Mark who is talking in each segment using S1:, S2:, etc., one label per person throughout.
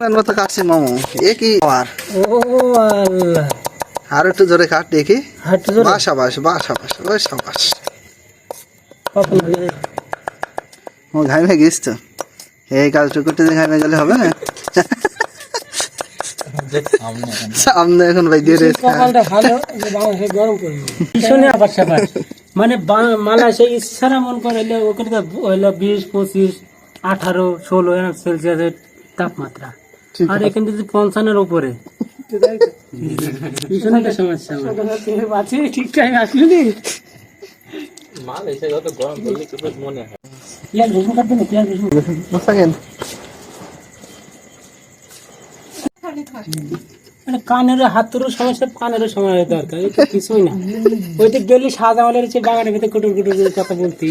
S1: আমার মতো কাটছে মামু। এ কি আর
S2: ও আল্লাহ।
S1: আর একটু জোরে কাট দেখি।
S2: হাঁটতে জোরে।
S1: বাসা বাস বাসা বাস বাসা বাস।
S2: কখন
S1: ও ঘামে গিয়েছ তো। এই কাজটা করতে ঘামে গেলে হবে না? সামনে এখন ভাই দিয়ে রয়েছে
S2: কপালটা ভালো যে বাংলাদেশে গরম পড়বে ভীষণই আবার স্যাপার মানে বা- মালয়েশিয়া ইচ্ছারা মন করে ওখানে বিশ পঁচিশ আঠারো ষোলো এরকম সেলসিয়াসের তাপমাত্রা। আর এখানে যদি পঞ্চানের উপরে। ভীষণ একটা সমস্যা আমার। ঠিক টাইম আসলি নি পেঁয়াজ রসুন কাটবে না পেঁয়াজ রসুন।
S1: বুঝছেন
S2: মানে কানের হাতেরও সমস্যা কানেরও সময় দরকার এটা কিছুই না। ওইটা গেলে সাজামালের চেয়ে বাগানের ভিতরে কুটুর কুটুর কথা বলতি।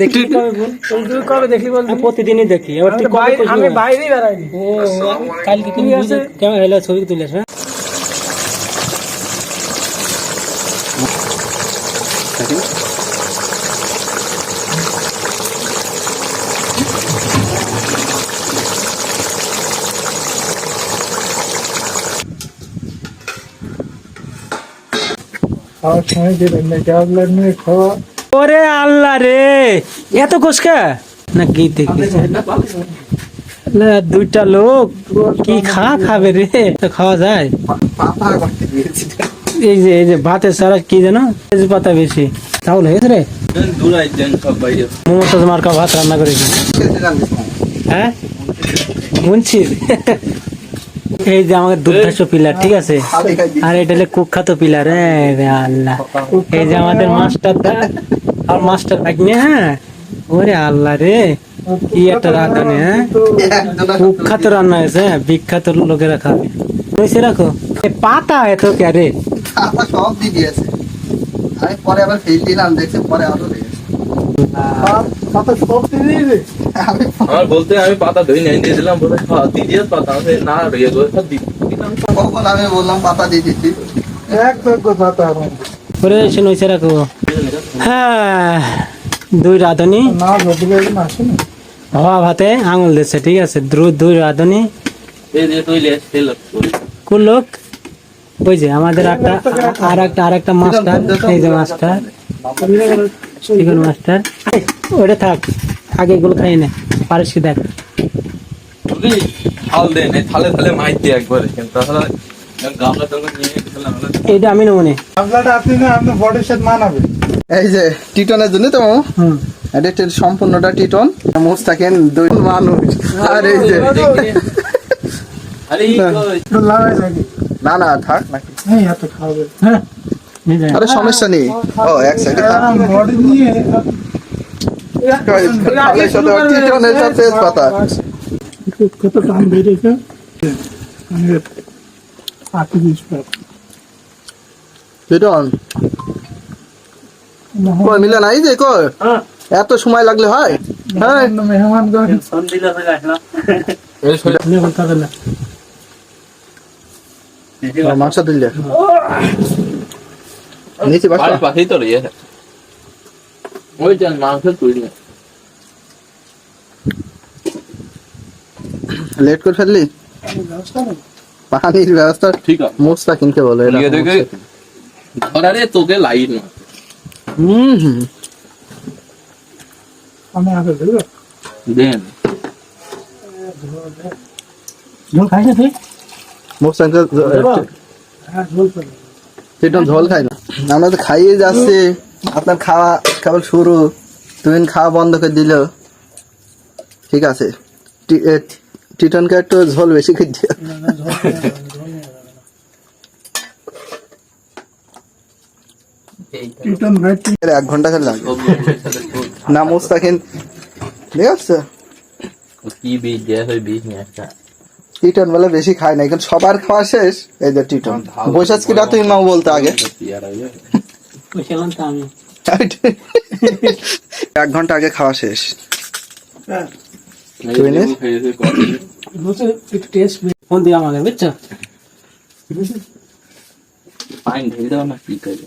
S2: দেখলি কবে বল? তুই কবে দেখলি বল প্রতিদিনই দেখি এবার তুই আমি বাইরে বেড়াইনি। ও কালকে তুমি কেমন হলো ছবি তুলে হ্যাঁ ওরে আল্লাহ রে। এত কোসকা? না কি দেখিস না, দুইটা লোক কি খা খাবে রে? তো খাওয়া যায়।
S1: পাপা করতে দিয়েছি
S2: এই যে এই যে ভাতের সারা কি যেন? তেজ পাতা বেশি। চাউল হয়েছে রে। মমতাজ মার্কা ভাত রান্না করেছি। হ্যাঁ? শুনছি এই যে আমাদের দুর্ধর্ষ পিলার ঠিক আছে? আর এটা হলো কুখ্যাত পিলার রে আল্লাহ। এই যে আমাদের মাস্টার আর মাস্টার থাকনি হ্যাঁ? ওরে আল্লাহ রে কি একটা রাঁধুনি হ্যাঁ? কুখ্যাত রান্না হয়েছে হ্যাঁ? বিখ্যাত লোকেরা খাবে। হয়েছে রাখো। পাতা এত কে রে?
S1: সব দিয়েছে। আমি পরে আবার ফেল দিলাম দেখছি পরে আরও লেগেছে আমি
S3: আমার বলতে আমি পাতা ধুই নিয়ে দিয়েছিলাম বলে খাওয়া দিদিয়ার পাতা আমি না সব দি-
S1: কখন আমি বললাম পাতা দিয়ে দিচ্ছি।
S2: করে এসে নইছে রাখো হ্যাঁ দুই রাঁধুনি। হওয়া ভাতে আঙুল দিচ্ছে ঠিক আছে দ্রু- দুই রাঁধুনি।
S3: এই
S2: ওই যে আমাদের একটা আর একটা আর একটা মাস্টার এই যে মাস্টার চিকন মাস্টার ওটা থাক আগে এগুলো খাই না পারিস কি দেখ।
S3: থাল থালে থালে মাইর দিয়ে একবারে কিন্তু
S1: এই যে টিটনের জন্য তো
S2: হুম।
S1: এটা হচ্ছে সম্পূর্ণটা টিটন। দুই মানুষ। আর এই যে
S3: আরে?
S1: না না থাক নাকি
S2: হ্যাঁ নিয়ে যাই।
S1: আরে সমস্যা নেই। ও এক সাইডে থাক।
S4: কত দাম বেড়েছে? মানে
S1: মিলে নাই যে কই? এত সময় লাগলে হয়? হ্যাঁ।
S4: মেহমানগণ
S3: এই শরীর-
S2: নিয়ে বলতে হবে না।
S1: ও, মাংস দিলে নিচে বাসা
S3: পাশেই তো রয়েছে ওই যে মাংস তুই নে
S1: লেট করে ফেললি? পানির ব্যবস্থা
S3: ঠিক আছে।
S1: মোস্তাকিনকে বলো এটা
S3: ইয়ে দেখে ধরারে তোকে লাইন। না
S1: হুম হুম।
S4: আমি আগে দেবো।
S3: দেন।
S2: ঝোল না তুই?
S4: হ্যাঁ
S1: ঝোল খাই না। আমরা তো খাইয়ে যাচ্ছি। আপনার খাওয়া কেবল শুরু। তুমি খাওয়া বন্ধ করে দিল। ঠিক আছে। টিটনকে একটু ঝোল বেশি দিও। এর এক ঘণ্টা খেলে লাগবে না মোস্তাকিন। ঠিক আছে।
S3: কি বীজ দেয়া হয় বীজ নিয়ে আসা
S1: টিটন বলে বেশি খায় না এখন সবার খাওয়া শেষ। এই যে টিটন বৈশাখ কিটা তুমি মাও বলতে আগে।
S2: বসেলাম তো আমি
S1: এক ঘণ্টা আগে খাওয়া শেষ।
S2: ফোন দিয়ে আমাকে বুঝছ?
S3: পাইন ঢেলে দাও না কি করে